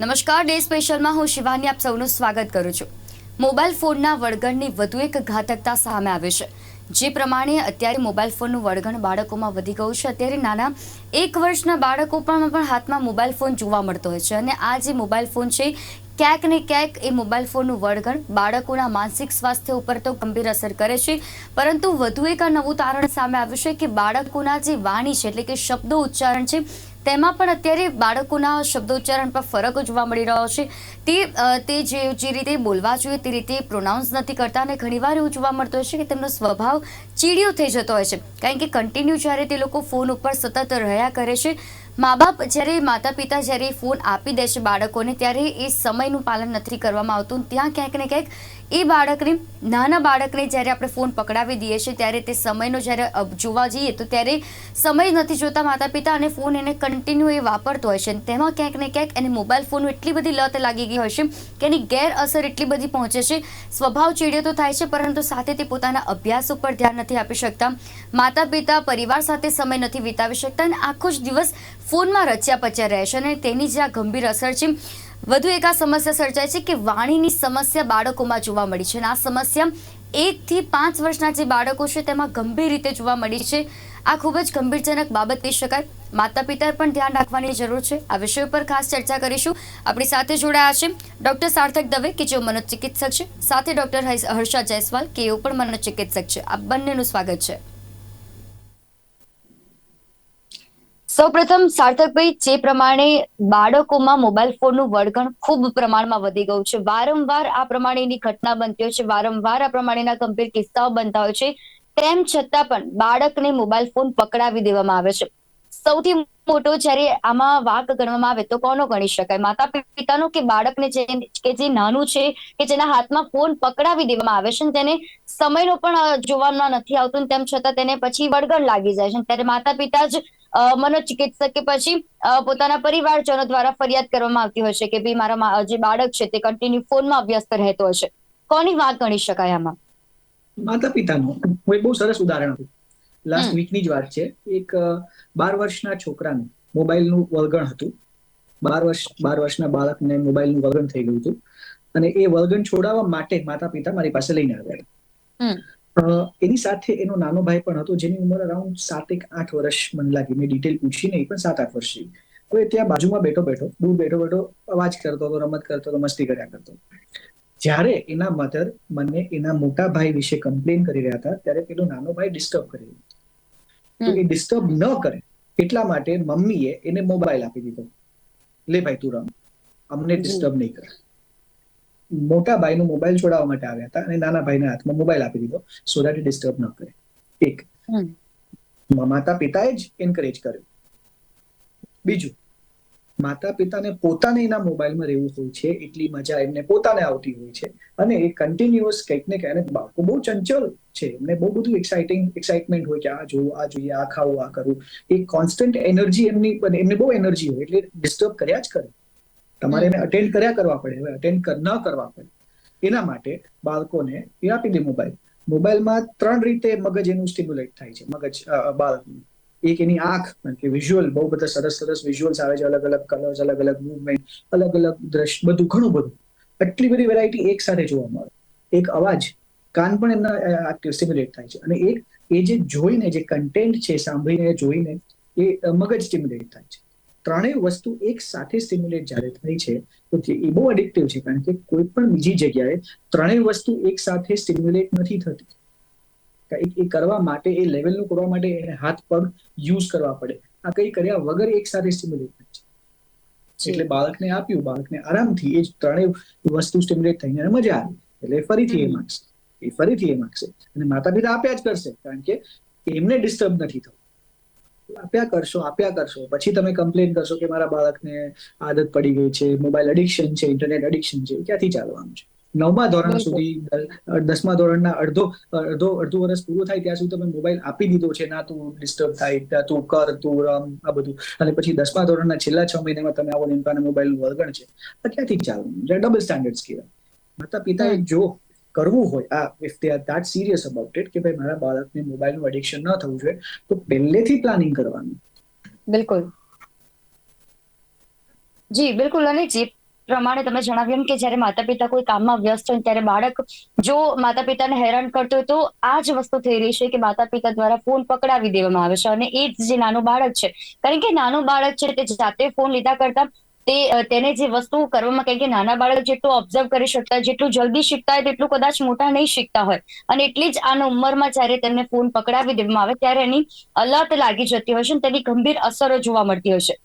નમસ્કાર, ડે સ્પેશિયલમાં હું શિવાની આપ સૌનું સ્વાગત કરું છું. મોબાઈલ ફોનના વળગણની વધુ એક ઘાતકતા સામે આવે છે. જે પ્રમાણે અત્યારે મોબાઈલ ફોનનું વળગણ બાળકોમાં વધી ગયું છે. અત્યારે નાના એક વર્ષના બાળકો પણ પણ હાથમાં મોબાઈલ ફોન જોવા મળતો હોય છે અને આ જે મોબાઈલ ફોન છે, ક્યાંક ને ક્યાંક એ મોબાઈલ ફોનનું વળગણ બાળકોના માનસિક સ્વાસ્થ્ય ઉપર તો ગંભીર અસર કરે છે. પરંતુ વધુ એક આ નવું તારણ સામે આવ્યું છે કે બાળકોના જે વાણી છે, એટલે કે શબ્દો ઉચ્ચારણ છે તેમાં પણ અત્યારે બાળકોના શબ્દોચ્ચારણ પર ફરક જોવા મળી રહ્યો છે. તે તે જે જે રીતે બોલવા જોઈએ તે રીતે પ્રોનાઉન્સ નથી કરતા અને ઘણીવાર એવું જોવા મળતું હોય છે કે તેમનો સ્વભાવ ચીડિયો થઈ જતો હોય છે. કારણ કે કન્ટિન્યુ જ્યારે તે લોકો ફોન ઉપર સતત રહ્યા કરે છે મા બાપ જ્યારે માતા પિતા જ્યારે ફોન આપી દે છે બાળકોને, ત્યારે એ સમયનું પાલન નથી કરવામાં આવતું. ત્યાં ક્યાંક ને ક્યાંક એ બાળકને, નાના બાળકને જ્યારે આપણે ફોન પકડાવી દઈએ છીએ, ત્યારે તે સમયનો જ્યારે જોવા જઈએ, તો ત્યારે સમય નથી જોતા માતા પિતા અને ફોન એને કન્ટિન્યુ એ વાપરતો હોય છે. તેમાં ક્યાંક ને ક્યાંક એને મોબાઈલ ફોનનું એટલી બધી લત લાગી ગઈ હોય છે કે એની ગેરઅસર એટલી બધી પહોંચે છે. સ્વભાવ ચીડિયો તો થાય છે, પરંતુ સાથે તે પોતાના અભ્યાસ ઉપર ધ્યાન નથી આપી શકતા. માતા પિતા પરિવાર સાથે સમય નથી વિતાવી શકતા અને આખો જ દિવસ ફોનમાં રચ્યા પચ્યા રહે છે અને તેની જે આ ગંભીર અસર છે. વધુ એક આ સમસ્યા સર્જાય છે કે વાણીની સમસ્યા બાળકોમાં જોવા મળી છે અને આ સમસ્યા એકથી પાંચ વર્ષના જે બાળકો છે તેમાં ગંભીર રીતે જોવા મળી છે. આ ખૂબ જ ગંભીરજનક બાબત કહી શકાય. માતા પિતાએ પણ ધ્યાન રાખવાની જરૂર છે. આ વિષય ઉપર ખાસ ચર્ચા કરીશું. આપણી સાથે જોડાયા છે ડોક્ટર સાર્થક દવે કે જેઓ મનોચિકિત્સક છે. સાથે ડોક્ટર હર્ષા જયસ્વાલ કે એઓ પણ મનોચિકિત્સક છે. આ બંનેનું સ્વાગત છે. સૌપ્રથમ સાર્થકભાઈ જે પ્રમાણે બાળકોમાં મોબાઈલ ફોનનું વળગણ ખૂબ પ્રમાણમાં વધી ગયું છે. વારંવાર આ પ્રમાણેની ઘટના બનતી હોય છે, વારંવાર આ પ્રમાણેના ગંભીર કિસ્સાઓ બનતા હોય છે. તેમ છતાં પણ બાળકને મોબાઈલ ફોન પકડાવી દેવામાં આવે છે. સૌથી મોટો જ્યારે આમાં વાક ગણવામાં આવે તો કોનો ગણી શકાય? માતા પિતાનો કે બાળકને જે, કે જે નાનું છે, કે જેના હાથમાં ફોન પકડાવી દેવામાં આવે છે તેને સમયનો પણ જોવામાં નથી આવતું તેમ છતાં તેને પછી વળગણ લાગી જાય છે. ત્યારે માતા પિતા જ મનોચિકિત્સક કે પછી પોતાના પરિવારજનો દ્વારા ફરિયાદ કરવામાં આવતી હોય છે કે ભાઈ મારા જે બાળક છે તે કન્ટિન્યુ ફોનમાં વ્યસ્ત રહેતો હશે કોની વાત ગણી શકાય આમાં? માતા પિતાનો. હું એક બહુ સરસ ઉદાહરણ આપું. લાસ્ટ વીકની જ વાત છે. એક બાર વર્ષના છોકરાનું મોબાઈલનું વળગણ હતું. બાર વર્ષ બાર વર્ષના બાળકને મોબાઈલનું વળગણ થઈ ગયું હતું. અને એ વળગણ છોડાવવા માટે માતા પિતા મારી પાસે લઈને આવ્યા એની સાથે એનો નાનો ભાઈ પણ હતો જેની ઉંમર અરાઉન્ડ સાત એક આઠ વર્ષ મને લાગી. મેં ડિટેલ પૂછી નહીં પણ સાત આઠ વર્ષ જેવી. હવે ત્યાં બાજુમાં બેઠો બેઠો દૂર બેઠો બેઠો અવાજ કરતો હતો રમત કરતો હતો મસ્તી કર્યા કરતો જ્યારે એના મધર મને એના મોટા ભાઈ વિશે કમ્પ્લેન કરી રહ્યા હતા ત્યારે પેલો નાનો ભાઈ ડિસ્ટર્બ કરી તો એ ડિસ્ટર્બ ન કરે એટલા માટે મમ્મીએ એને મોબાઈલ આપી દીધો. લે ભાઈ તું રમ. અમને ડિસ્ટર્બ નહીં કર. મોટા ભાઈનો મોબાઈલ છોડાવવા માટે આવ્યા હતા અને નાના ભાઈના હાથમાં મોબાઈલ આપી દીધો સો દેટ ડિસ્ટર્બ ન કરે. એક. માતા પિતાએ જ એન્કરેજ કર્યું. બીજું માતા પિતાને પોતાને એના મોબાઈલમાં રહેવું હોય છે એટલી મજા એમને પોતાને આવતી હોય છે અને એ કન્ટિન્યુઅસ કંઈક ને કંઈક બાળકો બહુ ચંચલ છે એમને બહુ બધું એક્સાઇટિંગ એક્સાઇટમેન્ટ હોય કે આ જોવું આ જોઈએ આ ખાવું આ કરવું. એ કોન્સ્ટન્ટ એનર્જી એમની એમને બહુ એનર્જી હોય એટલે ડિસ્ટર્બ કર્યા જ કરે. તમારે એને અટેન્ડ કર્યા કરવા પડે. હવે અટેન્ડ ન કરવા પડે. એના માટે બાળકોને એ આપી દે મોબાઈલ મોબાઈલમાં ત્રણ રીતે મગજ એનું સ્ટિમ્યુલેટ થાય છે. મગજ બાળકનું. એક એની આંખ કે વિઝ્યુઅલ બહુ બધા સરસ સરસ વિઝ્યુઅલ્સ આવે છે. અલગ અલગ કલર્સ અલગ અલગ મૂવમેન્ટ અલગ અલગ દ્રશ્ય બધું ઘણું બધું. આટલી બધી વેરાયટી એક સાથે જોવા મળે. એક અવાજ કાન પણ એમના સ્ટિમ્યુલેટ થાય છે. અને એક એ જે જોઈને જે કન્ટેન્ટ છે સાંભળીને જોઈને એ મગજ સ્ટિમ્યુલેટ થાય છે. ત્રણેય વસ્તુ એક સાથે સ્ટિમ્યુલેટ જ્યારે થાય છે તો એ બહુ એડિક્ટિવ છે કારણ કે કોઈ પણ બીજી જગ્યાએ ત્રણેય વસ્તુ એક સાથે સ્ટિમ્યુલેટ નથી થતી. એ એ કરવા માટે એ લેવલનું કરવા માટે એને હાથ પગ યુઝ કરવા પડે. આ કંઈ કર્યા વગર એક સાથે સ્ટિમ્યુલેટ થાય છે. એટલે બાળકને આપ્યું બાળકને આરામથી એ ત્રણેય વસ્તુ સ્ટિમ્યુલેટ થઈને મજા આવી. એટલે ફરીથી એ માંગશે. એ ફરીથી એ માંગશે. અને માતા પિતા આપ્યા જ કરશે કારણ કે એમને ડિસ્ટર્બ નથી થવું. આપ્યા કરશો આપ્યા કરશો. પછી તમે કમ્પ્લેન કરશો કે મારા બાળકને આદત પડી ગઈ છે મોબાઈલ એડિક્શન છે ઇન્ટરનેટ એડિક્શન છે ક્યાંથી ચાલવાનું છે? નવમા ધોરણ સુધી દસમા ધોરણના અડધો અડધો અડધું વર્ષ પૂરું થાય ત્યાં સુધી તમે મોબાઈલ આપી દીધો છે ના તું ડિસ્ટર્બ થાય તું કર તું રમ આ બધું. અને પછી દસમા ધોરણના છેલ્લા છ મહિનામાં તમે આવો નિમકાને મોબાઈલ વર્ગણ છે. ક્યાંથી ચાલવાનું ડબલ સ્ટાન્ડર્ડ્સ કહેવાય. માતા પિતાએ જો કરવું હોય. આ if they are that serious about it કે ભાઈ મારા બાળકને મોબાઈલનું એડિક્શન ન થવું જોઈએ, તો પહેલેથી પ્લાનિંગ કરવાનું. બિલકુલ. જી, બિલકુલ. અને જે પ્રમાણે તમે જણાવ્યું કે જ્યારે માતા પિતા કોઈ કામમાં વ્યસ્ત હોય ત્યારે બાળક જો માતા પિતાને હેરાન કરતો હોય તો આ જ વસ્તુ થઈ રહી છે કે માતા પિતા દ્વારા ફોન પકડાવી દેવામાં આવે છે. અને એ જ જે નાનું બાળક છે, કારણ કે નાનું બાળક છે તે જાતે ફોન લીધા કરતા તે તેને જે વસ્તુ કરવામાં કારણ કે નાના બાળક જેટલું ઓબ્ઝર્વ કરી શકતા, જેટલું જલ્દી શીખતા હોય, તેટલું કદાચ મોટા નહીં શીખતા હોય. અને એટલી જ આના ઉંમરમાં જ્યારે તેમને ફોન પકડાવી દેવામાં આવે, ત્યારે એની અલત લાગી જતી હોય છે અને તેની ગંભીર અસરો જોવા મળતી હોય છે.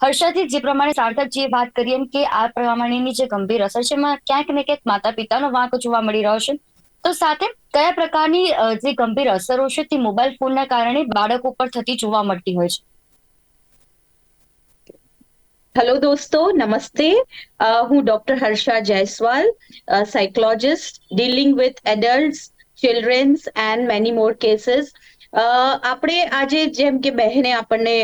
હર્ષાથી જે પ્રમાણે સાર્થકજીએ વાત કરી એમ કે આ પ્રમાણેની જે ગંભીર અસર છે, એમાં ક્યાંક ને ક્યાંક માતા પિતાનો વાંક જોવા મળી રહ્યો છે. તો સાથે કયા પ્રકારની જે ગંભીર અસરો છે તે મોબાઈલ ફોનના કારણે બાળકો પર થતી જોવા મળતી હોય છે? હેલો દોસ્તો નમસ્તે હું doctor Harsha Jaiswal psychologist dealing with adults childrens and many more cases આપણે આજે જેમ કે બહેને આપણને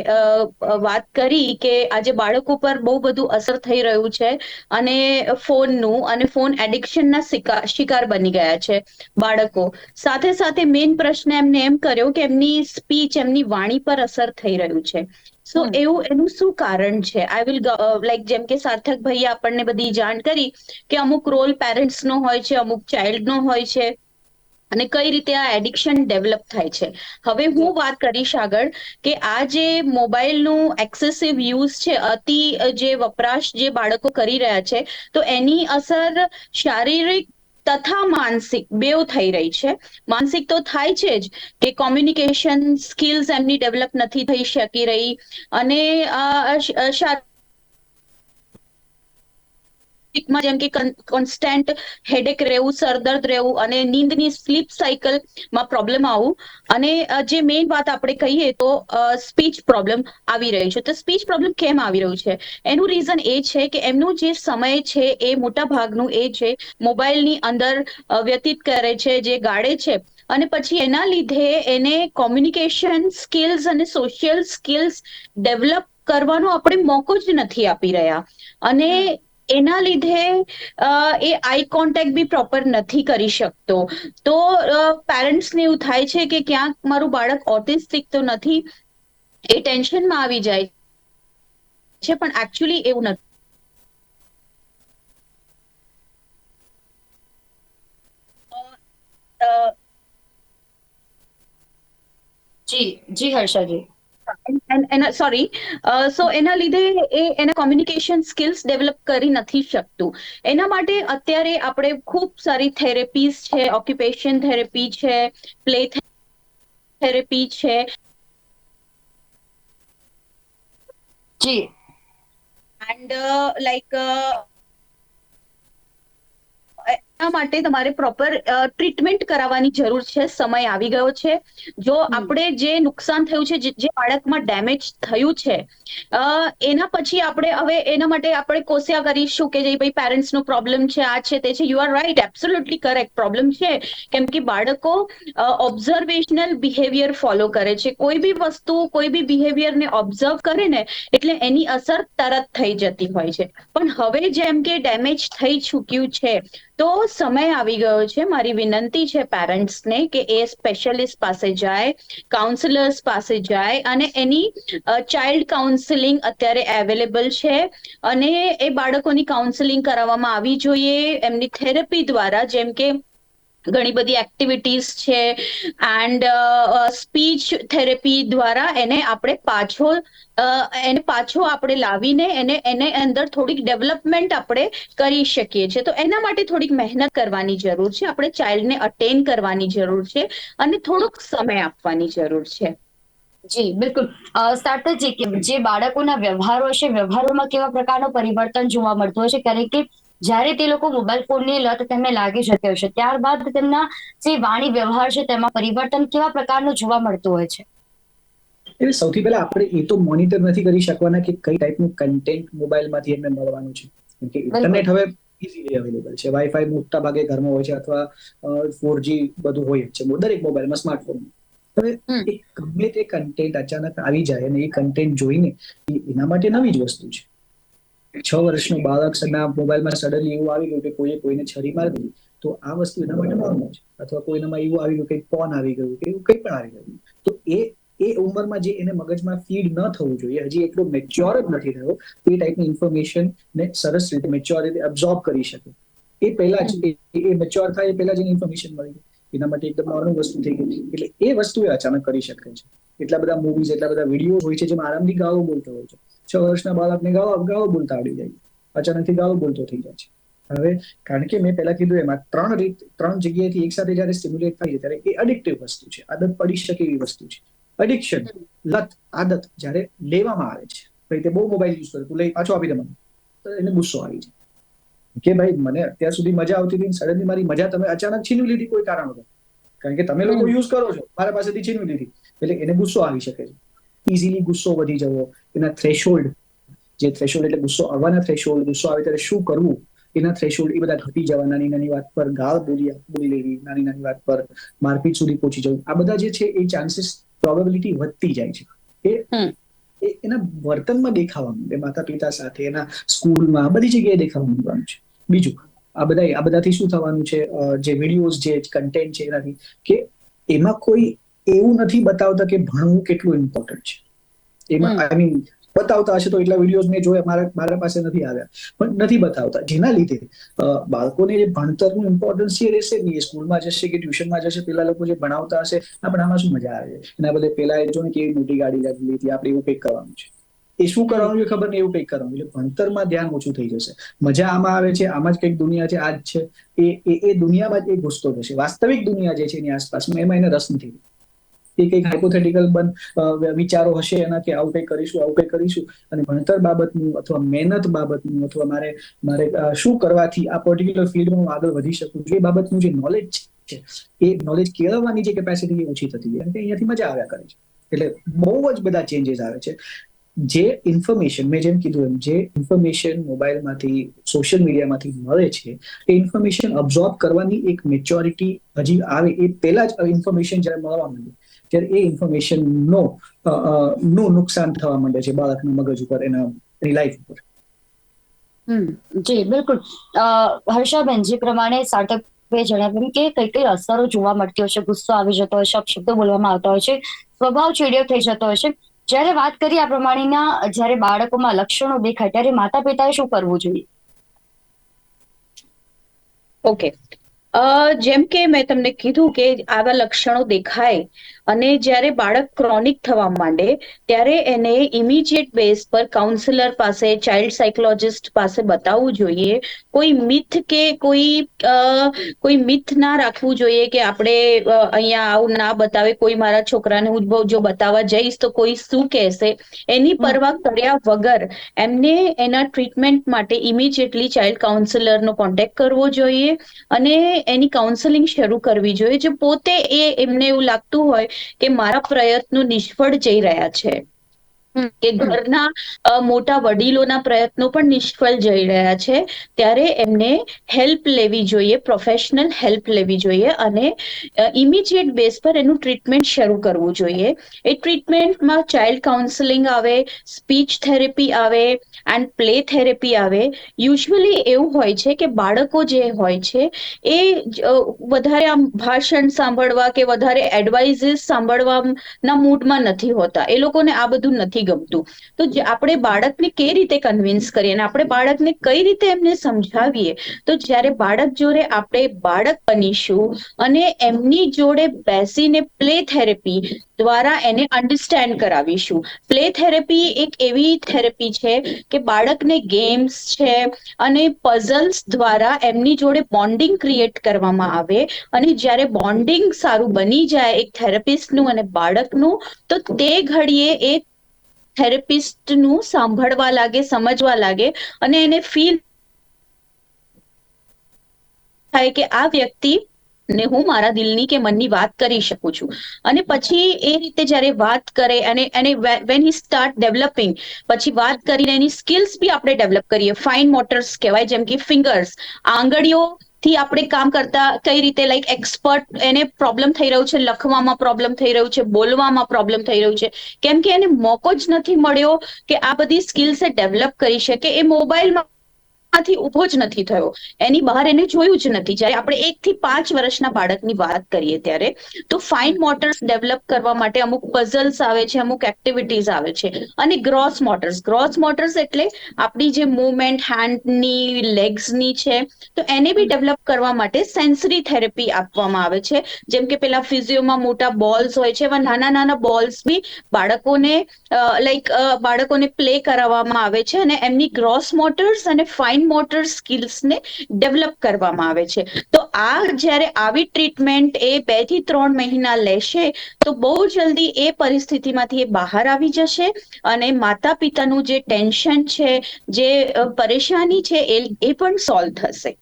વાત કરી કે આજે બાળકો પર બહુ બધું અસર થઈ રહ્યું છે અને ફોનનું અને ફોન એડિક્શનના શિકાર બની ગયા છે બાળકો સાથે સાથે મેઇન પ્રશ્ન એમને એમ કર્યો કે એમની સ્પીચ એમની વાણી પર અસર થઈ રહ્યું છે સો એવું એનું શું કારણ છે? આઈ વિલ લાઈક જેમ કે સાર્થક ભાઈએ આપણને બધી જાણ કરી કે અમુક રોલ પેરેન્ટ્સ નો હોય છે અમુક ચાઇલ્ડ નો હોય છે અને કઈ રીતે આ એડિક્શન ડેવલપ થાય છે. હવે હું વાત કરીશ આગળ કે આ જે મોબાઈલનું એક્સેસિવ યુઝ છે અતિ જે વપરાશ જે બાળકો કરી રહ્યા છે તો એની અસર શારીરિક તથા માનસિક બેવ થઈ રહી છે. માનસિક તો થાય છે જ કે કોમ્યુનિકેશન સ્કિલ્સ એમની ડેવલપ નથી થઈ શકી રહી. અને શ- જેમ કે કોન્સ્ટન્ટ હેડેક રહેવું, સરદર્દ રહેવું અને નીંદની સ્લીપ સાયકલમાં પ્રોબ્લેમ આવું. અને જે મેઇન વાત આપણે કહીએ તો સ્પીચ પ્રોબ્લેમ આવી રહ્યો છે. તો સ્પીચ પ્રોબ્લેમ કેમ આવી રહ્યું છે? એનું રીઝન એ છે કે એમનું જે સમય છે એ મોટા ભાગનું એ છે મોબાઈલની અંદર વ્યતીત કરે છે, જે ગાળે છે. અને પછી એના લીધે એને કોમ્યુનિકેશન સ્કિલ્સ અને સોશિયલ સ્કિલ્સ ડેવલપ કરવાનો આપણે મોકો જ નથી આપી રહ્યા. અને એના લીધે એ આઈ કોન્ટેક્ટ બી પ્રોપર નથી કરી શકતો. તો પેરેન્ટ્સને એવું થાય છે કે ક્યાંક મારું બાળક ઓટિસ્ટિક તો નથી, એ ટેન્શનમાં આવી જાય છે, પણ એકચ્યુઅલી એવું નથી. જી જી હર્ષાજી. એન- એના સોરી સો એના લીધે એ એના કોમ્યુનિકેશન સ્કિલ્સ ડેવલપ કરી નથી શકતું. એના માટે અત્યારે આપણે ખૂબ સારી થેરેપીઝ છે ઓક્યુપેશન થેરેપી છે પ્લે થેરેપી છે. જી. એન્ડ લાઈક એના માટે તમારે પ્રોપર ટ્રીટમેન્ટ કરાવવાની જરૂર છે. સમય આવી ગયો છે. જો આપણે જે નુકસાન થયું છે જે બાળકમાં ડેમેજ થયું છે એના પછી આપણે હવે એના માટે આપણે કોશિયા કરીશું કે જે ભાઈ પેરેન્ટ્સ નો પ્રોબ્લેમ છે આ છે તે છે. You are right absolutely correct problem છે કેમ કે બાળકો ઓબ્ઝર્વેશનલ બિહેવિયર ફોલો કરે છે. કોઈ બી વસ્તુ કોઈ બી બિહેવિયરને ઓબ્ઝર્વ કરે ને એટલે એની અસર તરત થઈ જતી હોય છે. પણ હવે જેમ કે ડેમેજ થઈ ચૂક્યું છે તો સમય આવી ગયો છે. મારી વિનંતી છે પેરેન્ટ્સને કે એ સ્પેશિયલિસ્ટ પાસે જાય, કાઉન્સિલર્સ પાસે જાય અને એની ચાઇલ્ડ કાઉન્સિલિંગ અત્યારે અવેલેબલ છે અને એ બાળકોની કાઉન્સિલિંગ કરાવવામાં આવી જોઈએ. એમની થેરપી દ્વારા જેમ કે ઘણી બધી એક્ટિવિટીઝ છે. એન્ડ સ્પીચ થેરેપી દ્વારા એને આપણે પાછો એને પાછો આપણે લાવીને એને એને અંદર થોડીક ડેવલપમેન્ટ આપણે કરી શકીએ છીએ. તો એના માટે થોડીક મહેનત કરવાની જરૂર છે. આપણે ચાઇલ્ડને અટેન કરવાની જરૂર છે અને થોડોક સમય આપવાની જરૂર છે. જી, બિલકુલ. સાર્થકજી જે બાળકોના વ્યવહારો છે, વ્યવહારોમાં કેવા પ્રકારનું પરિવર્તન જોવા મળતું છે? કારણ કે જ્યારે તે લોકો મોબાઈલ ફોનની લત તેમને લાગી શકે છે ત્યારબાદ તેમના જે વાણી વ્યવહાર છે તેમાં પરિવર્તન કેવા પ્રકારનું જોવા મળતું હોય છે? એટલે સૌથી પહેલા આપણે એ તો મોનિટર નથી કરી શકવાના કે કઈ ટાઈપનું કન્ટેન્ટ મોબાઈલમાંથી એમને મળવાનું છે. કેમ કે ઇન્ટરનેટ હવે ઇઝીલી અવેલેબલ છે. વાઈફાઈ મોટા ભાગે ઘરમાં હોય છે અથવા ફોરજી બધું હોય છે. દરેક મોબાઈલમાં સ્માર્ટફોનમાં હવે. ગમે તે કન્ટેન્ટ અચાનક આવી જાય અને એ કન્ટેન્ટ જોઈને એના માટે નવી જ વસ્તુ છે. છ વર્ષનું બાળક ના મોબાઈલમાં સડનલી એવું આવી ગયું કે કોઈએ કોઈને છરી મારી દીધી. તો આ વસ્તુ એના માટે નોર્મલ છે. અથવા કોઈનામાં એવું આવી ગયું કે કોન આવી ગયું કે એવું કંઈ પણ આવી ગયું. તો એ એ ઉંમરમાં જે એને મગજમાં ફીડ ન થવું જોઈએ, હજી એટલો મેચ્યોર જ નથી થયો એ ટાઈપની ઇન્ફોર્મેશન ને સરસ રીતે મેચ્યોર રીતે એબ્ઝોર્બ કરી શકે. એ પહેલા જ, એ- મેચ્યોર થાય એ પહેલા જ ઇન્ફોર્મેશન મળી એના માટે એકદમ નોર્મલ વસ્તુ થઈ ગઈ. એટલે એ વસ્તુ એ અચાનક કરી શકે છે. એટલા બધા મૂવીઝ એટલા બધા વીડિયો હોય છે જેમાં આરામથી ગાળો બોલતો હોય છે. છ વર્ષના બાળકને ગાળો ગાળો બોલતા આવડી જાય. અચાનકથી ગાળો બોલતો થઈ જાય છે. હવે કારણ કે મેં પહેલા કીધું એમાં ત્રણ રીત ત્રણ જગ્યાએથી એકસાથે જ્યારે સ્ટિમ્યુલેટ થાય છે ત્યારે એ અડિક્ટિવ વસ્તુ છે. આદત પડી શકે એવી વસ્તુ છે. અડિક્શન લત આદત જ્યારે લેવામાં આવે છે. ભાઈ તે બહુ મોબાઈલ યુઝ કરે. તું લઈ પાછો આપી દે મને. તો એને ગુસ્સો આવી જાય. કે ભાઈ મને અત્યાર સુધી મજા આવતી હતી સડનલી મારી મજા તમે અચાનક છીનવી લીધી કોઈ કારણ વગર. કારણ કે તમે લોકો યુઝ કરો છો. મારા પાસેથી છીનવી લીધી. એટલે એને ગુસ્સો આવી શકે છે. ઇઝીલી ગુસ્સો વધી જવો. એના થ્રેશોલ્ડ જે થ્રેશોલ્ડ એટલે ગુસ્સો આવવાના થ્રેશોલ્ડ ગુસ્સો આવે ત્યારે શું કરવું? એના થ્રેશોલ્ડ એ બધા ઘટી જવા નાની નાની વાત પર ગાળ બોલી બોલી લેવી નાની નાની વાત પર મારપીટ સુધી પહોંચી જવું. આ બધા જે છે એ ચાન્સીસ પ્રોબેબિલિટી વધતી જાય છે. એ એના વર્તનમાં દેખાવા માંડે માતા પિતા સાથે એના સ્કૂલમાં બધી જગ્યાએ દેખાવા માંડવાનું છે. બીજું આ બધા આ બધાથી શું થવાનું છે? જે વિડીયોઝ જે કન્ટેન્ટ છે એનાથી કે એમાં કોઈ એવું નથી બતાવતા કે ભણવું કેટલું ઇમ્પોર્ટન્ટ છે. એમાં આઈ મીન બતાવતા હશે તો એટલા વિડીયોઝ મેં જોયા મારા મારા પાસે નથી આવ્યા. પણ નથી બતાવતા. જેના લીધે બાળકોને જે ભણતરનું ઇમ્પોર્ટન્સ છે એ રહેશે નહીં એ સ્કૂલમાં જશે કે ટ્યુશનમાં જશે પેલા લોકો જે ભણાવતા હશે આ આમાં શું મજા આવે? છે એના બદલે પેલા એ જો ને કેવી મોટી ગાડી લાગી લીધી આપણે એવું કંઈક કરવાનું છે. એ શું કરવાનું છે ખબર નહીં એવું કંઈક કરવાનું એટલે ભણતરમાં ધ્યાન ઓછું થઈ જશે. મજા આમાં આવે છે આમાં જ કંઈક દુનિયા છે આ જ છે એ એ દુનિયામાં જ એ ઘૂસતો જશે. વાસ્તવિક દુનિયા જે છે એની આસપાસમાં એમાં એને રસ નથી. એ કંઈક હાઇપોથેટિકલ બન વિચારો હશે એના કે આવું કંઈક કરીશું, આવું કંઈક કરીશું. અને ભણતર બાબતનું અથવા મહેનત બાબતનું અથવા મારે મારે શું કરવાથી આ પર્ટિક્યુલર ફિલ્ડમાં હું આગળ વધી શકું છું, એ બાબતનું જે નોલેજ છે, એ નોલેજ કેળવવાની જે કેપેસિટી ઓછી થતી જાય. કે અહીંયાથી મજા આવ્યા કરે છે. એટલે બહુ જ બધા ચેન્જીસ આવે છે. જે ઇન્ફોર્મેશન મેં જેમ કીધું એમ, જે ઇન્ફોર્મેશન મોબાઈલમાંથી સોશિયલ મીડિયામાંથી મળે છે, એ ઇન્ફોર્મેશન અબ્ઝોર્બ કરવાની એક મેચ્યોરિટી હજી આવે. એ પહેલા જ ઇન્ફોર્મેશન જ્યારે મળવા માંડે ત્યારે એ ઇન્ફોર્મેશનનો નું નુકસાન થવા માંડે છે બાળકના મગજ ઉપર એના એની લાઈફ ઉપર. જી બિલકુલ. હર્ષાબેન જે પ્રમાણે સાટકે જણાવ્યું કે કઈ કઈ અસરો જોવા મળતી હોય છે ગુસ્સો આવી જતો હોય છે અપશબ્દો બોલવામાં આવતા હોય છે સ્વભાવ ચીડિયો થઈ જતો હોય છે. જ્યારે વાત કરીએ આ પ્રમાણેના જ્યારે બાળકોમાં લક્ષણો દેખાય ત્યારે માતા પિતાએ શું કરવું જોઈએ? ઓકે. અ જેમ કે મેં તમને કીધું કે આવા લક્ષણો દેખાય અને જ્યારે બાળક ક્રોનિક થવા માંડે ત્યારે એને ઇમિજિએટ બેઝ પર કાઉન્સિલર પાસે ચાઇલ્ડ સાયકોલોજિસ્ટ પાસે બતાવવું જોઈએ. કોઈ મિથ કે કોઈ કોઈ મિથ ના રાખવું જોઈએ કે આપણે અહીંયા આવું ના બતાવે કોઈ મારા છોકરાને હું જો બતાવવા જઈશ તો કોઈ શું કહેશે? એની પરવા કર્યા વગર એમને એના ટ્રીટમેન્ટ માટે ઇમિજિએટલી ચાઇલ્ડ કાઉન્સિલરનો કોન્ટેક્ટ કરવો જોઈએ અને એની કાઉન્સેલિંગ શરૂ કરવી જોઈએ. જે પોતે એ એમને એવું લાગતું હોય કે મારા પ્રયત્નો નિષ્ફળ જઈ રહ્યા છે. કે ઘરના મોટા વડીલોના પ્રયત્નો પણ નિષ્ફળ જઈ રહ્યા છે. ત્યારે એમને હેલ્પ લેવી જોઈએ, પ્રોફેશનલ હેલ્પ લેવી જોઈએ અને ઇમિડિયેટ બેઝ પર એનું ટ્રીટમેન્ટ શરૂ કરવું જોઈએ. એ ટ્રીટમેન્ટમાં ચાઇલ્ડ કાઉન્સેલિંગ આવે, સ્પીચ થેરેપી આવે એન્ડ પ્લે થેરેપી આવે. યુઝ્યુઅલી એવું હોય છે કે બાળકો જે હોય છે, એ વધારે આમ ભાષણ સાંભળવા કે વધારે એડવાઇઝીસ સાંભળવાના મૂડમાં નથી હોતા. એ લોકોને આ બધું નથી ગમતું. તો આપણે બાળકને કઈ રીતે કન્વિન્સ કરીએ અને આપણે બાળકને કઈ રીતે એમને સમજાવીએ? તો જ્યારે બાળક જોડે આપણે બાળક બનીશું અને એમની જોડે બેસીને પ્લે થેરેપી દ્વારા એને અન્ડરસ્ટેન્ડ કરાવીશું. પ્લે થેરેપી એક એવી થેરેપી છે કે બાળકને ગેમ્સ છે અને પઝલ્સ દ્વારા એમની જોડે બોન્ડિંગ ક્રિએટ કરવામાં આવે અને જ્યારે બોન્ડિંગ સારું બની જાય એક થેરેપિસ્ટનું અને બાળકનું, તો તે ઘડીએ એ થેરેપિસ્ટનું સાંભળવા લાગે, સમજવા લાગે અને એને ફીલ થાય કે આ વ્યક્તિ ને હું મારા દિલની કે મનની વાત કરી શકું છું. અને પછી એ રીતે જ્યારે વાત કરે અને એને વેન હી સ્ટાર્ટ ડેવલપિંગ પછી વાત કરીને એની સ્કિલ્સ બી આપણે ડેવલપ કરીએ. ફાઇન મોટર્સ કહેવાય, જેમ કે ફિંગર્સ આંગળીઓ થી આપણે કામ કરતા કઈ રીતે લાઈક એક્સપર્ટ એને પ્રોબ્લેમ થઈ રહ્યું છે, લખવામાં પ્રોબ્લેમ થઈ રહ્યું છે, બોલવામાં પ્રોબ્લેમ થઈ રહ્યું છે. કેમ કે એને મોકો જ નથી મળ્યો કે આ બધી સ્કિલ્સ એ ડેવલપ કરી શકે. એ મોબાઈલમાં માંથી ઊભો જ નથી થયો. એની બહાર એને જોયું જ નથી. જ્યારે આપણે એક થી પાંચ વર્ષના બાળકની વાત કરીએ ત્યારે, તો ફાઇન મોટર્સ ડેવલપ કરવા માટે અમુક પઝલ્સ આવે છે, અમુક એક્ટિવિટીઝ આવે છે. અને ગ્રોસ મોટર્સ ગ્રોસ મોટર્સ એટલે આપણી જે મુવમેન્ટ હેન્ડની લેગ્સની છે, તો એને બી ડેવલપ કરવા માટે સેન્સરી થેરેપી આપવામાં આવે છે. જેમ કે પેલા ફિઝિયોમાં મોટા બોલ્સ હોય છે, એવા નાના નાના બોલ્સ બી બાળકોને લાઈક બાળકોને પ્લે કરાવવામાં આવે છે અને એમની ગ્રોસ મોટર્સ અને ફાઇન મોટર સ્કિલ્સને ડેવલપ કરવામાં આવે છે. તો આ જ્યારે આવી ટ્રીટમેન્ટ એ બેથી ત્રણ મહિના લેશે, તો બહુ જલ્દી એ પરિસ્થિતિમાંથી એ બહાર આવી જશે અને માતા પિતાનું જે ટેન્શન છે, જે પરેશાની છે, એ પણ સોલ્વ થશે.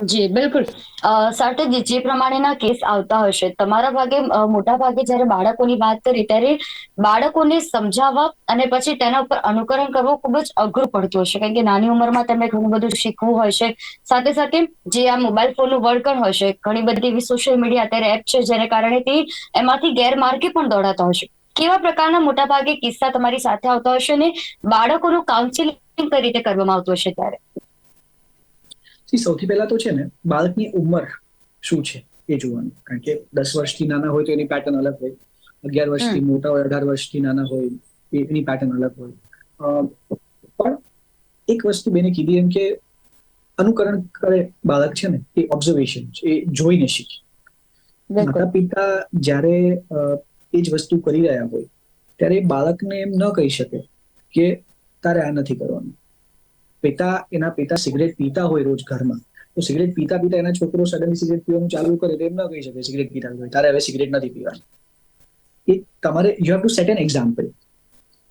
જી, બિલકુલ. સાર્થકજી જે પ્રમાણેના કેસ આવતા હશે, તમારા ભાગે મોટા ભાગે જ્યારે બાળકોની વાત કરી ત્યારે બાળકોને સમજાવવા અને પછી તેના ઉપર અનુકરણ કરવું ખૂબ જ અઘરું પડતું હશે. કારણ કે નાની ઉંમરમાં તેમને ઘણું બધું શીખવું હોય છે સાથે સાથે જે આ મોબાઈલ ફોનનું વળગણ છે ઘણી બધી એવી સોશિયલ મીડિયા અત્યારે એપ છે, જેને કારણે તે એમાંથી ગેરમાર્ગે પણ દોડાતા હશે. કેવા પ્રકારના મોટા ભાગે કિસ્સા તમારી સાથે આવતા હશે ને? બાળકોનું કાઉન્સિલિંગ કઈ રીતે કરવામાં આવતું હશે ત્યારે? સૌથી પહેલા તો છે ને બાળકની ઉંમર શું છે એ જોવાનું. કારણ કે દસ વર્ષથી નાના હોય તો એની પેટર્ન અલગ હોય. અગિયાર વર્ષથી મોટા હોય અઢાર વર્ષથી નાના હોય એની પેટર્ન અલગ હોય. પણ એક વસ્તુ બેને કીધી એમ કે અનુકરણ કરે બાળક છે ને એ ઓબ્ઝર્વેશન એ જોઈને શીખે. માતા પિતા જ્યારે એ જ વસ્તુ કરી રહ્યા હોય ત્યારે એ બાળકને એમ ન કહી શકે કે તારે આ નથી કરવાનું. પિતા, એના પિતા સિગરેટ પીતા હોય રોજ ઘરમાં. તો સિગરેટ પીતા પીતા એના છોકરો સડનલી સિગરેટ પીવાનું ચાલુ કરે તો એમ ન કહી શકે સિગરેટ પીતા હોય. તારે હવે સિગરેટ નથી પીવાની. એ તમારે you have to set an example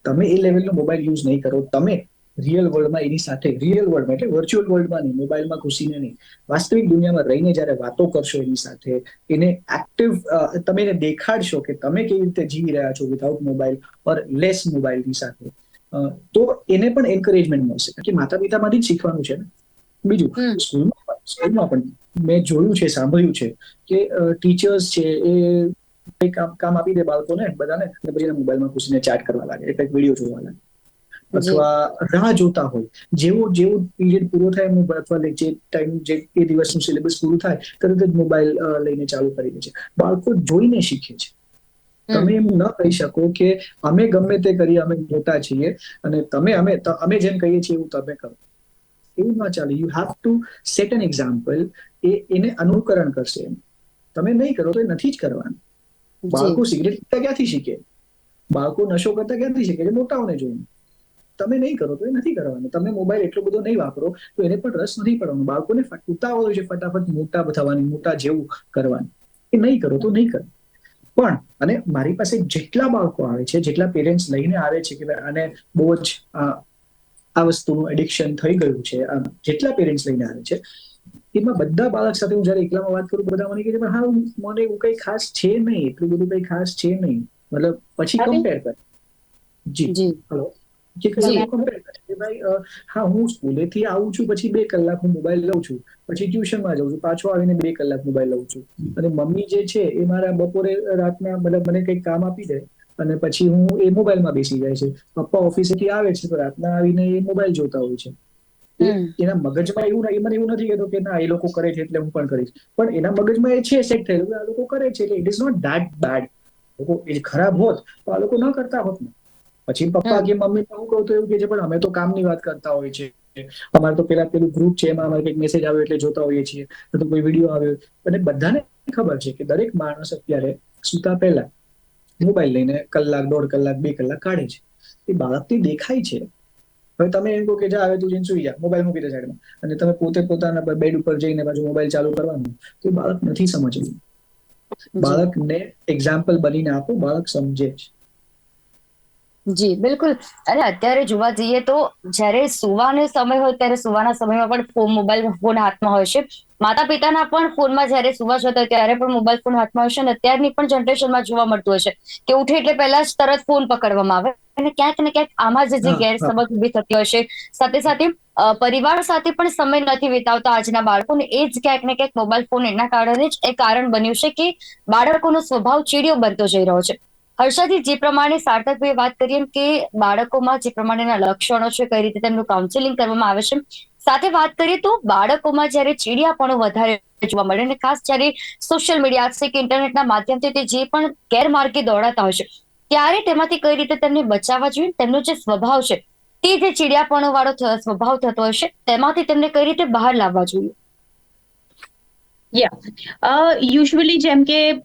તમે એ લેવલનો મોબાઈલ યુઝ નહીં કરો. તમે રિયલ વર્લ્ડમાં એની સાથે રિયલ વર્લ્ડમાં એટલે વર્ચ્યુઅલ વર્લ્ડમાં નહીં મોબાઈલમાં ઘૂસીને નહીં. વાસ્તવિક દુનિયામાં રહીને જ્યારે વાતો કરશો એની સાથે, એને એક્ટિવ તમે એને દેખાડશો કે તમે કેવી રીતે જીવી રહ્યા છો વિધાઉટ મોબાઈલ ઓર લેસ મોબાઈલની સાથે. તો એને પણ એન્કરેજમેન્ટ મળશે કે માતા પિતામાંથી જ શીખવાનું છે ને. બીજું સ્કૂલમાં સ્કૂલમાં પણ મેં જોયું છે સાંભળ્યું છે કે ટીચર્સ છે એ કંઈ કામ કામ આપી દે બાળકોને બધાને પછી એના મોબાઈલમાં ઘૂસીને ચેટ કરવા લાગે કંઈક વીડિયો જોવા લાગે. અથવા રાહ જોતા હોય. જેવો જેવો પીરિયડ પૂરો થાય એમનું અથવા જે ટાઈમ જે એ દિવસનું સિલેબસ પૂરું થાય તરત જ મોબાઈલ લઈને ચાલુ કરી દે છે. બાળકો જોઈને શીખે છે. તમે એમ ન કહી શકો કે અમે ગમે તે કરીએ અમે મોટા છીએ અને તમે અમે અમે જેમ કહીએ છીએ એવું તમે કરો. એવું ના ચાલે. You have to set an example એ એને અનુકરણ કરશે એમ. તમે નહીં કરો તો એ નથી જ કરવાનું. બાળકો સિગરેટ પીતા ક્યાંથી શીખે? બાળકો નશો કરતા ક્યાંથી શીખે? છે મોટાઓને જોઈને. તમે નહીં કરો તો એ નથી કરવાનું. તમે મોબાઈલ એટલો બધો નહીં વાપરો તો એને પણ રસ નથી પડવાનો. બાળકોને ઉતાવળ હોય છે ફટાફટ મોટા થવાની મોટા જેવું કરવાનું. એ નહીં કરો તો નહીં કરો. પણ અને મારી પાસે જેટલા બાળકો આવે છે જેટલા પેરેન્ટ્સ લઈને આવે છે કે આને બહુ જ આ વસ્તુનું એડિક્શન થઈ ગયું છે જેટલા પેરેન્ટ્સ લઈને આવે છે એમાં બધા બાળક સાથે હું જયારે એકલામાં વાત કરું બધા મને કહે છે હા મને એવું કઈ ખાસ છે નહીં એટલું બધું કઈ ખાસ છે નહીં. મતલબ પછી કમ્પેર કરે. જી. જી. કે ભાઈ હા હું સ્કૂલેથી આવું છું પછી બે કલાક હું મોબાઈલ લઉં છું પછી ટ્યુશનમાં જાઉં છું પાછો આવીને બે કલાક મોબાઈલ લઉં છું. અને મમ્મી જે છે એ મારા બપોરે રાતના મતલબ મને કંઈક કામ આપી દે અને પછી હું એ મોબાઈલમાં બેસી જાય છે. પપ્પા ઓફિસેથી આવે છે તો રાતના આવીને એ મોબાઈલ જોતા હોય છે. એના મગજમાં એવું નહીં મને એવું નથી કહેતો કે ના એ લોકો કરે છે એટલે હું પણ કરીશ. પણ એના મગજમાં એ છે સેટ થયેલું કે આ લોકો કરે છે એટલે it is not that bad લોકો એ ખરાબ હોત તો આ લોકો ન કરતા હોત ને. પછી પપ્પા કે મમ્મી હું કહું તો એવું કે છે પણ અમે તો કામની વાત કરતા હોય છે અમારે તો પેલા પેલું ગ્રુપ છે એમાં અમારે કંઈક મેસેજ આવ્યો એટલે જોતા હોઈએ છીએ. તો કોઈ વીડિયો આવ્યો. અને બધાને ખબર છે કે દરેક માણસ અત્યારે સુતા પહેલા મોબાઈલ લઈને કલાક દોઢ કલાક બે કલાક કાઢે છે. એ બાળકથી દેખાય છે. હવે તમે એમ કહો કે જા હવે તું જઈને સુઈ જા મોબાઈલ મૂકી દે સાઈડમાં અને તમે પોતે પોતાના બેડ ઉપર જઈને પાછું મોબાઈલ ચાલુ કરવાનું તો એ બાળક નથી સમજવું બાળકને એક્ઝામ્પલ બનીને આપો બાળક સમજે છે જી બિલકુલ. અરે અત્યારે જોવા જઈએ તો જ્યારે સુવાનો સમય હોય ત્યારે સુવાના સમયમાં પણ ફોન મોબાઈલ ફોન હાથમાં હોય છે. માતા પિતાના પણ ફોનમાં જ્યારે સુવા જતા હોય ત્યારે પણ મોબાઈલ ફોન હાથમાં હોય છે અને અત્યારની પણ જનરેશનમાં જોવા મળતું હશે કે ઉઠે એટલે પહેલા જ તરત ફોન પકડવામાં આવે અને ક્યાંક ને ક્યાંક આમાં જ ગેરસમજ ઊભી થતી હોય છે. સાથે સાથે પરિવાર સાથે પણ સમય નથી વિતાવતા આજના બાળકોને. એ જ ક્યાંક ને ક્યાંક મોબાઈલ ફોન એના કારણે જ એ કારણ બન્યું છે કે બાળકોનો સ્વભાવ ચીડિયો બનતો જઈ રહ્યો છે. હર્ષાજી, જે પ્રમાણે સાર્થકભાઈ વાત કરીએ કે બાળકોમાં જે પ્રમાણેના લક્ષણો છે, કઈ રીતે તેમનું કાઉન્સેલિંગ કરવામાં આવે છે સાથે વાત કરીએ તો બાળકોમાં જ્યારે ચીડિયાપણું વધારે જોવા મળે અને ખાસ જ્યારે સોશિયલ મીડિયા છે કે ઇન્ટરનેટના માધ્યમથી તે જે પણ ગેરમાર્ગે દોડાતા હોય છે, ત્યારે તેમાંથી કઈ રીતે તેમને બચાવવા જોઈએ, તેમનો જે સ્વભાવ છે, તે જે ચીડિયાપણું વાળો સ્વભાવ થતો હશે તેમાંથી તેમને કઈ રીતે બહાર લાવવા જોઈએ? યુઝ્યુઅલી જેમ કે અ,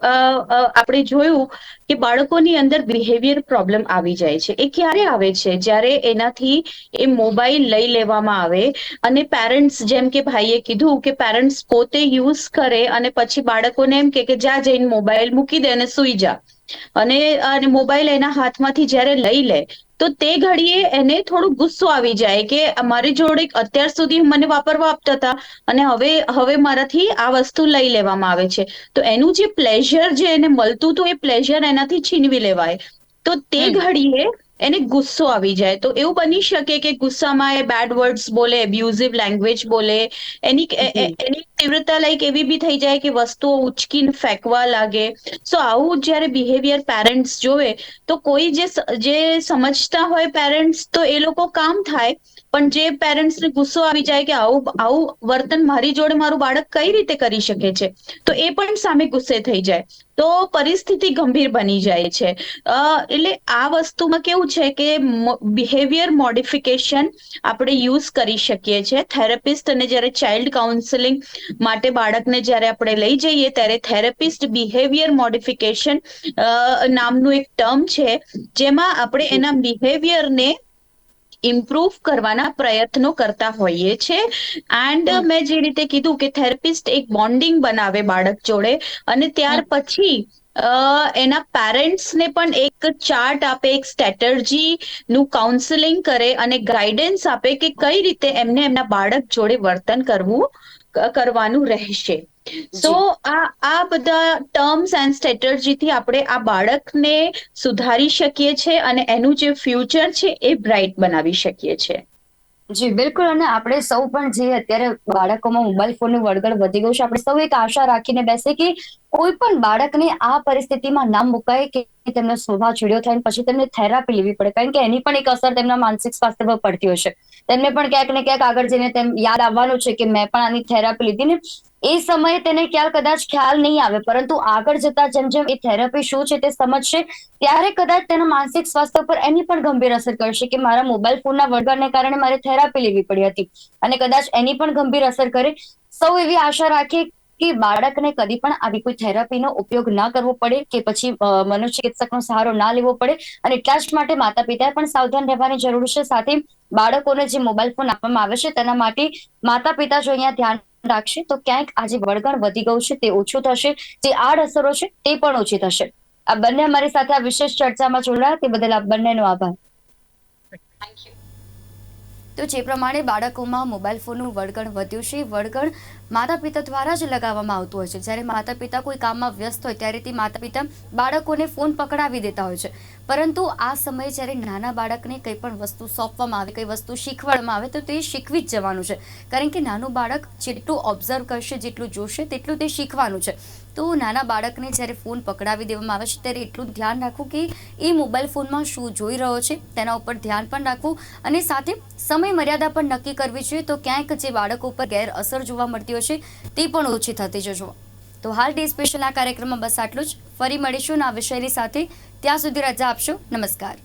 અ, આપણે જોયું કે બાળકોની અંદર બિહેવિયર પ્રોબ્લેમ આવી જાય છે. એ ક્યારે આવે છે? જ્યારે એનાથી એ મોબાઈલ લઈ લેવામાં આવે અને પેરેન્ટ્સ જેમ કે ભાઈએ કીધું કે પેરેન્ટ્સ પોતે યુઝ કરે અને પછી બાળકોને એમ કે જા જઈને મોબાઈલ મૂકી દે અને સુઈ જા. અને મોબાઈલ એના હાથમાંથી જ્યારે લઈ લે તો તે ઘડીએ એને થોડો ગુસ્સો આવી જાય કે મારી જોડે અત્યાર સુધી મને વાપરવા આપતા હતા અને હવે હવે મારાથી આ વસ્તુ લઈ લેવામાં આવે છે. તો એનું જે પ્લેઝર જે એને મળતું હતું એ પ્લેઝર એનાથી છીનવી લેવાય. તો તે ઘડીએ એને ગુસ્સો આવી જાય. તો એવું બની શકે કે ગુસ્સામાં એ બેડ વર્ડ્સ બોલે એબ્યુઝિવ લેંગ્વેજ બોલે એની. એની તીવ્રતા લાઈક એવી બી થઈ જાય કે વસ્તુઓ ઉચકીને ફેંકવા લાગે. સો આવું જ્યારે બિહેવિયર પેરેન્ટ્સ જોવે તો કોઈ જે જે સમજતા હોય પેરેન્ટ્સ તો એ લોકો કામ થાય. પણ જે પેરેન્ટ્સને ગુસ્સો આવી જાય કે આવું આવું વર્તન મારી જોડે મારું બાળક કઈ રીતે કરી શકે છે, તો એ પણ સામે ગુસ્સે થઈ જાય. તો પરિસ્થિતિ ગંભીર બની જાય છે. એટલે આ વસ્તુમાં કેવું છે કે બિહેવિયર મોડિફિકેશન આપણે યુઝ કરી શકીએ છીએ. થેરેપિસ્ટ અને જ્યારે ચાઇલ્ડ કાઉન્સેલિંગ માટે બાળકને જ્યારે આપણે લઈ જઈએ, ત્યારે થેરેપિસ્ટ બિહેવિયર મોડિફિકેશન નામનું એક ટર્મ છે, જેમાં આપણે એના બિહેવિયરને ઇમ્પ્રૂવ કરવાના પ્રયત્નો કરતા હોઈએ છે. એન્ડ મેં જે રીતે કીધું કે થેરેપિસ્ટ એક બોન્ડિંગ બનાવે બાળક જોડે અને ત્યાર પછી એના પેરેન્ટ્સને પણ એક ચાર્ટ આપે એક સ્ટ્રેટર્જી નું કાઉન્સેલિંગ કરે અને ગાઈડન્સ આપે કે કઈ રીતે એમને એમના બાળક જોડે વર્તન કરવું કરવાનું રહેશે. સો આ આ બધા ટર્મ્સ એન્ડ સ્ટ્રેટર્જીથી આપણે આ બાળકને સુધારી શકીએ છીએ અને એનું જે ફ્યુચર છે એ બ્રાઇટ બનાવી શકીએ છીએ. જી બિલકુલ. અને આપણે સૌ પણ જે અત્યારે બાળકોમાં મોબાઈલ ફોનનું વળગડ વધી ગયું છે આપણે સૌ એક આશા રાખીને બેસે કે કોઈ પણ બાળકને આ પરિસ્થિતિમાં ના મુકાય કે તેમનો સ્વભાવ ચીડ્યો થાય પછી તેમને થેરાપી લેવી પડે. કારણ કે એની પણ એક અસર તેમના માનસિક સ્વાસ્થ્ય પર પડતી હશે તેમને પણ ક્યાંક ને ક્યાંક આગળ જઈને તેમ યાદ આવવાનું છે કે મેં પણ આની થેરાપી લીધી ને એ સમયે તેને ક્યાં કદાચ ખ્યાલ નહીં આવે, પરંતુ આગળ જતા જેમ જેમ એ થેરાપી શું છે તે સમજશે, ત્યારે કદાચ તેના માનસિક સ્વાસ્થ્ય પર એની પણ ગંભીર અસર કરશે કે મારા મોબાઈલ ફોનના વળગણને કારણે મારે થેરાપી લેવી પડી હતી. અને કદાચ એની પણ ગંભીર અસર કરે. સૌ એવી આશા રાખીએ કે બાળકને કદી પણ આવી કોઈ થેરાપીનો ઉપયોગ ના કરવો પડે, કે પછી મનોચિકિત્સકનો સહારો ના લેવો પડે. અને એટલા માટે માતા પિતાએ પણ સાવધાન રહેવાની જરૂર છે. સાથે બાળકોને જે મોબાઈલ ફોન આપવામાં આવે છે, તેના માટે માતા પિતા જો અહીંયા ધ્યાન રાખશે તો ક્યાંક આજે વળગણ વધી ગયું છે તે ઓછું થશે, જે આડઅસરો છે તે પણ ઓછી થશે. આ બંને અમારી સાથે આ વિશેષ ચર્ચામાં જોડાયા તે બદલ આપ બંનેનો આભાર. તો જે પ્રમાણે બાળકોમાં મોબાઈલ ફોનનું વળગણ વધ્યું છે, વળગણ માતા પિતા દ્વારા જ લગાવવામાં આવતું હોય છે. જ્યારે માતા પિતા કોઈ કામમાં વ્યસ્ત હોય, ત્યારે તે માતા પિતા બાળકોને ફોન પકડાવી દેતા હોય છે. પરંતુ આ સમયે જ્યારે નાના બાળકને કંઈ પણ વસ્તુ સોંપવામાં આવે, કંઈ વસ્તુ શીખવાડવામાં આવે, તો તે શીખવી જ જવાનું છે. કારણ કે નાનું બાળક જેટલું ઓબ્ઝર્વ કરશે, જેટલું જોશે, તેટલું તે શીખવાનું છે. તો નાના બાળકને જ્યારે ફોન પકડાવી દેવામાં આવે છે, ત્યારે એટલું ધ્યાન રાખવું કે એ મોબાઈલ ફોનમાં શું જોઈ રહ્યો છે, તેના ઉપર ધ્યાન પણ રાખવું અને સાથે સમય મર્યાદા પણ નક્કી કરવી જોઈએ. તો ક્યાંક જે બાળકો ઉપર ગેરઅસર જોવા મળતી હોય છે, તે પણ ઓછી થતી જજો તો હાલ ડે સ્પેશિયલ આ કાર્યક્રમમાં બસ આટલું જ. ફરી મળીશું આ વિષયની સાથે. ત્યાં સુધી રજા આપશો. નમસ્કાર.